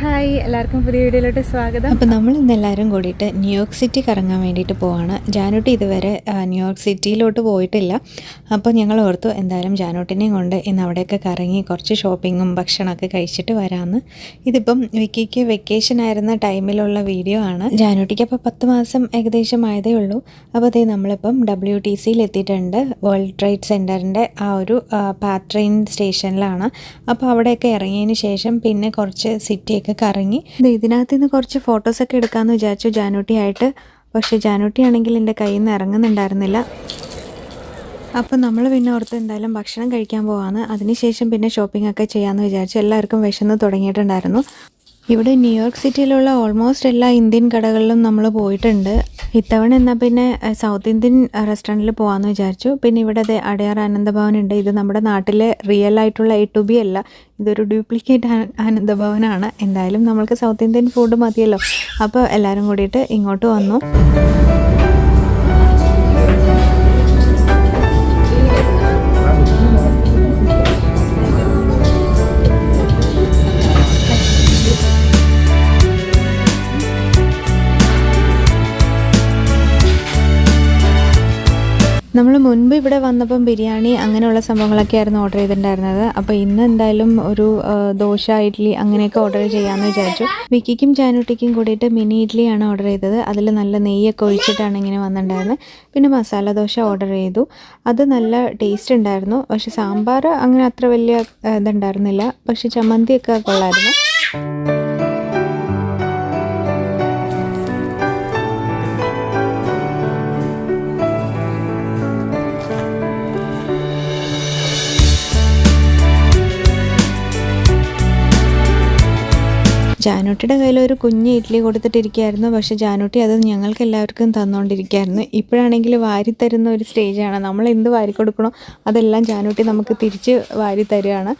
Hi എല്ലാവർക്കും പുതിയ വീഡിയോയിലോട്ട് സ്വാഗതം. അപ്പോൾ നമ്മൾ ഇന്ന് എല്ലാവരും കൂടിയിട്ട് ന്യൂയോർക്ക് സിറ്റി കറങ്ങാൻ വേണ്ടിയിട്ട് പോവാണ്. ജാനോട്ടി ഇതുവരെ ന്യൂയോർക്ക് സിറ്റിയിലോട്ട് പോയിട്ടില്ല. അപ്പോൾ ഞങ്ങൾ ഓർത്തു എന്തായാലും ജാനോട്ടിനെയും കൊണ്ട് ഇന്ന് അവിടെയൊക്കെ കറങ്ങി കുറച്ച് ഷോപ്പിങ്ങും ഭക്ഷണമൊക്കെ കഴിച്ചിട്ട് വരാമെന്ന് ഇതിപ്പം വിക്കിക്ക് വെക്കേഷൻ ആയിരുന്ന ടൈമിലുള്ള വീഡിയോ ആണ്. ജാനോട്ടിക്ക് അപ്പോൾ പത്ത് മാസം ഏകദേശം ആയതേ ഉള്ളൂ. അപ്പോൾ അതേ നമ്മളിപ്പം ഡബ്ല്യു ടി സിയിൽ എത്തിയിട്ടുണ്ട്. വേൾഡ് ട്രേഡ് സെന്ററിന്റെ ആ ഒരു പാട്രെയിൻ സ്റ്റേഷനിലാണ് അപ്പോൾ അവിടെയൊക്കെ ഇറങ്ങിയതിന് ശേഷം പിന്നെ കുറച്ച് സിറ്റിയൊക്കെ കറങ്ങി. ദേ ഇതിനകത്ത് നിന്ന് കുറച്ച് ഫോട്ടോസൊക്കെ എടുക്കാമെന്ന് വിചാരിച്ചു ജാനൂട്ടിയായിട്ട്. പക്ഷേ ജാനൂട്ടി ആണെങ്കിൽ എന്റെ കയ്യിൽ നിന്ന് ഇറങ്ങുന്നുണ്ടായിരുന്നില്ല. അപ്പം നമ്മൾ പിന്നെ ഓർത്ത് എന്തായാലും ഭക്ഷണം കഴിക്കാൻ പോവാന്ന്. അതിനുശേഷം പിന്നെ ഷോപ്പിംഗ് ഒക്കെ ചെയ്യാമെന്ന് വിചാരിച്ചു എല്ലാവർക്കും വിശന്ന് തുടങ്ങിയിട്ടുണ്ടായിരുന്നു. ഇവിടെ ന്യൂയോർക്ക് സിറ്റിയിലുള്ള ഓൾമോസ്റ്റ് എല്ലാ ഇന്ത്യൻ കടകളിലും നമ്മൾ പോയിട്ടുണ്ട്. ഇത്തവണ എന്നാൽ പിന്നെ സൗത്ത് ഇന്ത്യൻ റെസ്റ്റോറന്റിൽ പോകാമെന്ന് വിചാരിച്ചു. പിന്നെ ഇവിടെ അതെ അടയാർ ആനന്ദഭവൻ ഉണ്ട്. ഇത് നമ്മുടെ നാട്ടിലെ റിയൽ ആയിട്ടുള്ള എ ടു ബി അല്ല. ഇതൊരു ഡ്യൂപ്ലിക്കേറ്റ് ആനന്ദഭവനാണ്. എന്തായാലും നമ്മൾക്ക് സൗത്ത് ഇന്ത്യൻ ഫുഡ് മതിയല്ലോ. അപ്പോൾ എല്ലാവരും കൂടിയിട്ട് ഇങ്ങോട്ട് വന്നു. നമ്മൾ മുൻപ് ഇവിടെ വന്നപ്പം ബിരിയാണി അങ്ങനെയുള്ള സംഭവങ്ങളൊക്കെ ആയിരുന്നു ഓർഡർ ചെയ്തിട്ടുണ്ടായിരുന്നത്. അപ്പോൾ ഇന്ന് എന്തായാലും ഒരു ദോശ ഇഡ്ഡലി അങ്ങനെയൊക്കെ ഓർഡർ ചെയ്യാമെന്ന് വിചാരിച്ചു. വിക്കിക്കും ചാനുട്ടിക്കും കൂടിയിട്ട് മിനി ഇഡ്ഡലിയാണ് ഓർഡർ ചെയ്തത്. അതിൽ നല്ല നെയ്യൊക്കെ ഒഴിച്ചിട്ടാണ് ഇങ്ങനെ വന്നിട്ടുണ്ടായിരുന്നത് പിന്നെ മസാല ദോശ ഓർഡർ ചെയ്തു. അത് നല്ല ടേസ്റ്റ് ഉണ്ടായിരുന്നു. പക്ഷേ സാമ്പാർ അങ്ങനെ അത്ര വലിയ ഇതുണ്ടായിരുന്നില്ല. പക്ഷെ ചമ്മന്തിയൊക്കെ കൊള്ളായിരുന്നു. ജാനൂട്ടിയുടെ കയ്യിൽ ഒരു കുഞ്ഞ് ഇഡ്ഡലി കൊടുത്തിട്ടിരിക്കുകയായിരുന്നു. പക്ഷെ ജാനൂട്ടി അത് ഞങ്ങൾക്ക് എല്ലാവർക്കും തന്നുകൊണ്ടിരിക്കുകയായിരുന്നു ഇപ്പോഴാണെങ്കിൽ വാരി തരുന്ന ഒരു സ്റ്റേജാണ്. നമ്മൾ എന്ത് വാരി കൊടുക്കണോ അതെല്ലാം ജാനൂട്ടി നമുക്ക് തിരിച്ച് വാരി തരികയാണ്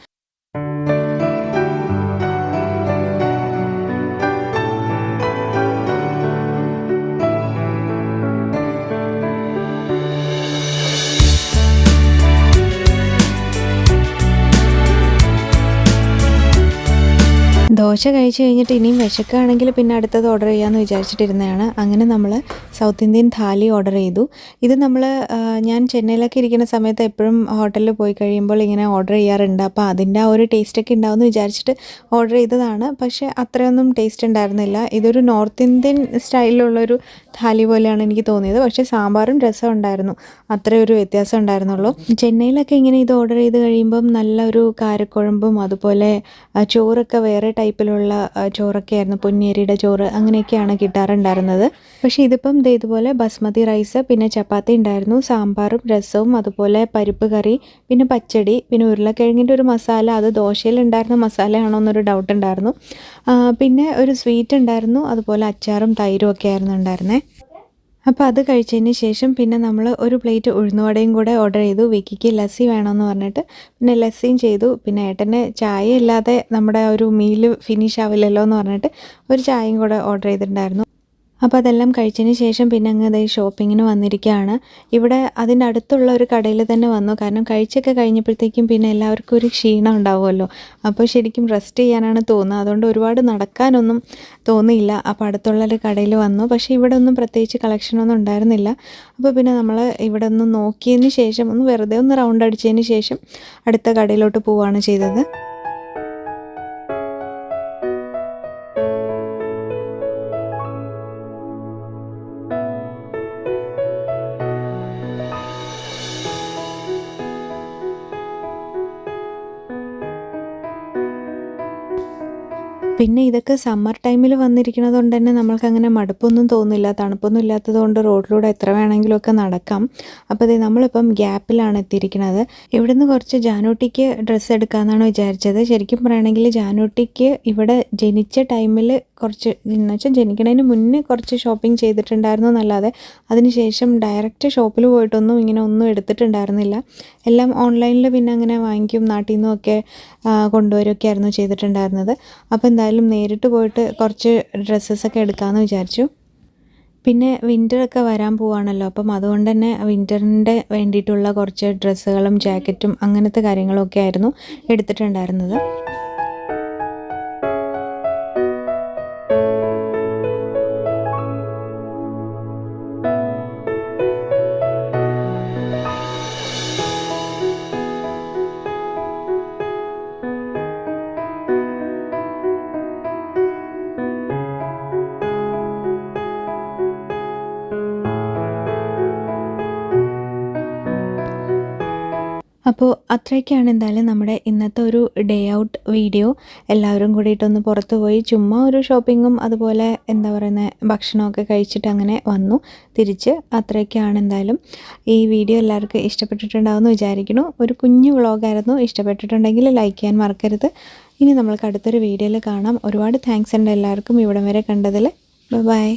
ദോശ കഴിച്ച് കഴിഞ്ഞിട്ട് ഇനിയും വിശക്കുകയാണെങ്കിൽ പിന്നെ അടുത്തത് ഓർഡർ ചെയ്യാമെന്ന് വിചാരിച്ചിട്ടിരുന്നതാണ്. അങ്ങനെ നമ്മൾ സൗത്ത് ഇന്ത്യൻ താലി ഓർഡർ ചെയ്തു. ഇത് നമ്മൾ ഞാൻ ചെന്നൈയിലൊക്കെ ഇരിക്കുന്ന സമയത്ത് എപ്പോഴും ഹോട്ടലിൽ പോയി കഴിയുമ്പോൾ ഇങ്ങനെ ഓർഡർ ചെയ്യാറുണ്ട്. അപ്പോൾ അതിന്റെ ആ ഒരു ടേസ്റ്റൊക്കെ ഉണ്ടാവുമെന്ന് വിചാരിച്ചിട്ട് ഓർഡർ ചെയ്തതാണ്. പക്ഷേ അത്രയൊന്നും ടേസ്റ്റ് ഉണ്ടായിരുന്നില്ല. ഇതൊരു നോർത്ത് ഇന്ത്യൻ സ്റ്റൈലിലുള്ളൊരു താലി പോലെയാണ് എനിക്ക് തോന്നിയത്. പക്ഷേ സാമ്പാറും രസം ഉണ്ടായിരുന്നു. അത്രയൊരു വ്യത്യാസം ഉണ്ടായിരുന്നുള്ളൂ. ചെന്നൈയിലൊക്കെ ഇങ്ങനെ ഇത് ഓർഡർ ചെയ്ത് കഴിയുമ്പം നല്ലൊരു കാരക്കുഴമ്പും അതുപോലെ ചോറൊക്കെ വേറെ ടൈപ്പിലുള്ള ആ, ചോറൊക്കെ ആയിരുന്നു പൊന്നിയരിയുടെ ചോറ് അങ്ങനെയൊക്കെയാണ് കിട്ടാറുണ്ടായിരുന്നത്. പക്ഷേ ഇതിപ്പം ഇതുപോലെ ബസ്മതി റൈസ് പിന്നെ ചപ്പാത്തി ഉണ്ടായിരുന്നു. സാമ്പാറും രസവും അതുപോലെ പരിപ്പ് കറി പിന്നെ പച്ചടി പിന്നെ ഉരുളക്കിഴങ്ങിന്റെ ഒരു മസാല അത് ദോശയിൽ ഉണ്ടായിരുന്ന മസാലയാണോ എന്നൊരു ഡൗട്ട് ഉണ്ടായിരുന്നു. പിന്നെ ഒരു സ്വീറ്റ് ഉണ്ടായിരുന്നു. അതുപോലെ അച്ചാറും തൈരും ഒക്കെ ആയിരുന്നു ഉണ്ടായിരുന്നേ. അപ്പോൾ അത് കഴിച്ചതിന് ശേഷം പിന്നെ നമ്മൾ ഒരു പ്ലേറ്റ് ഉഴുന്നുവടയും കൂടെ ഓർഡർ ചെയ്തു. വിക്കിക്ക് ലസ്സി വേണമെന്ന് പറഞ്ഞിട്ട്. പിന്നെ ലസ്സിയും ചെയ്തു. പിന്നെ ഏട്ടന് ചായ ഇല്ലാതെ നമ്മുടെ ഒരു മീൽ ഫിനിഷ് ആവില്ലല്ലോ എന്ന് പറഞ്ഞിട്ട് ഒരു ചായയും കൂടെ ഓർഡർ ചെയ്തിട്ടുണ്ടായിരുന്നു. അപ്പോൾ അതെല്ലാം കഴിച്ചതിന് ശേഷം പിന്നെ അങ്ങ് ഈ ഷോപ്പിങ്ങിന് വന്നിരിക്കുകയാണ്. ഇവിടെ അതിന്റെ അടുത്തുള്ള ഒരു കടയിൽ തന്നെ വന്നു. കാരണം കഴിച്ചൊക്കെ കഴിഞ്ഞപ്പോഴത്തേക്കും പിന്നെ എല്ലാവർക്കും ഒരു ക്ഷീണം ഉണ്ടാവുമല്ലോ. അപ്പോൾ ശരിക്കും റെസ്റ്റ് ചെയ്യാനാണ് തോന്നുന്നത്. അതുകൊണ്ട് ഒരുപാട് നടക്കാനൊന്നും തോന്നിയില്ല. അപ്പോൾ അടുത്തുള്ള ഒരു കടയിൽ വന്നു. പക്ഷേ ഇവിടെ ഒന്നും പ്രത്യേകിച്ച് കളക്ഷനൊന്നും ഉണ്ടായിരുന്നില്ല. അപ്പോൾ പിന്നെ നമ്മൾ ഇവിടെ ഒന്ന് നോക്കിയതിന് ശേഷം ഒന്ന് വെറുതെ ഒന്ന് റൗണ്ട് അടിച്ചതിന് ശേഷം അടുത്ത കടയിലോട്ട് പോവുകയാണ് ചെയ്തത്. പിന്നെ ഇതൊക്കെ സമ്മർ ടൈമിൽ വന്നിരിക്കുന്നത് കൊണ്ട് തന്നെ നമ്മൾക്ക് അങ്ങനെ മടുപ്പൊന്നും തോന്നില്ല. തണുപ്പൊന്നും ഇല്ലാത്തത് കൊണ്ട് റോഡിലൂടെ എത്ര വേണമെങ്കിലുമൊക്കെ നടക്കാം. അപ്പോൾ ഇത് നമ്മളിപ്പം ഗ്യാപ്പിലാണ് എത്തിയിരിക്കുന്നത്. ഇവിടുന്ന് കുറച്ച് ജാനൂട്ടിക്ക് ഡ്രസ്സ് എടുക്കാമെന്നാണ് വിചാരിച്ചത്. ശരിക്കും പറയുകയാണെങ്കിൽ ജാനൂട്ടിക്ക് ഇവിടെ ജനിച്ച ടൈമിൽ കുറച്ച് എന്ന് വെച്ചാൽ ജനിക്കണതിന് മുന്നേ കുറച്ച് ഷോപ്പിംഗ് ചെയ്തിട്ടുണ്ടായിരുന്നു എന്നല്ലാതെ അതിനുശേഷം ഡയറക്റ്റ് ഷോപ്പിൽ പോയിട്ടൊന്നും ഇങ്ങനെ ഒന്നും എടുത്തിട്ടുണ്ടായിരുന്നില്ല. എല്ലാം ഓൺലൈനിൽ പിന്നെ അങ്ങനെ വാങ്ങിക്കും നാട്ടിൽ നിന്നും ഒക്കെ കൊണ്ടുവരികയൊക്കെ ആയിരുന്നു ചെയ്തിട്ടുണ്ടായിരുന്നത് അപ്പോൾ എന്തായാലും നേരിട്ട് പോയിട്ട് കുറച്ച് ഡ്രസ്സസൊക്കെ എടുക്കാമെന്ന് വിചാരിച്ചു. പിന്നെ വിന്ററൊക്കെ വരാൻ പോവാണല്ലോ അപ്പം അതുകൊണ്ട് തന്നെ വിന്ററിന്റെ വേണ്ടിയിട്ടുള്ള കുറച്ച് ഡ്രസ്സുകളും ജാക്കറ്റും അങ്ങനത്തെ കാര്യങ്ങളൊക്കെ ആയിരുന്നു എടുത്തിട്ടുണ്ടായിരുന്നത്. അപ്പോൾ അത്രയൊക്കെയാണ് എന്തായാലും നമ്മുടെ ഇന്നത്തെ ഒരു ഡേ ഔട്ട് വീഡിയോ എല്ലാവരും കൂടിയിട്ടൊന്ന് പുറത്ത് പോയി. ചുമ്മാ ഒരു ഷോപ്പിങ്ങും അതുപോലെ എന്താ പറയുന്നത് ഭക്ഷണമൊക്കെ കഴിച്ചിട്ട് അങ്ങനെ വന്നു. തിരിച്ച് അത്രയൊക്കെയാണ് എന്തായാലും. ഈ വീഡിയോ എല്ലാവർക്കും ഇഷ്ടപ്പെട്ടിട്ടുണ്ടാവുമെന്ന് വിചാരിക്കുന്നു. ഒരു കുഞ്ഞു വ്ളോഗായിരുന്നു ഇഷ്ടപ്പെട്ടിട്ടുണ്ടെങ്കിൽ ലൈക്ക് ചെയ്യാൻ മറക്കരുത്. ഇനി നമ്മൾക്ക് അടുത്തൊരു വീഡിയോയിൽ കാണാം. ഒരുപാട് താങ്ക്സ് ഉണ്ട് എല്ലാവർക്കും. ഇവിടം വരെ കണ്ടതിൽ ബൈ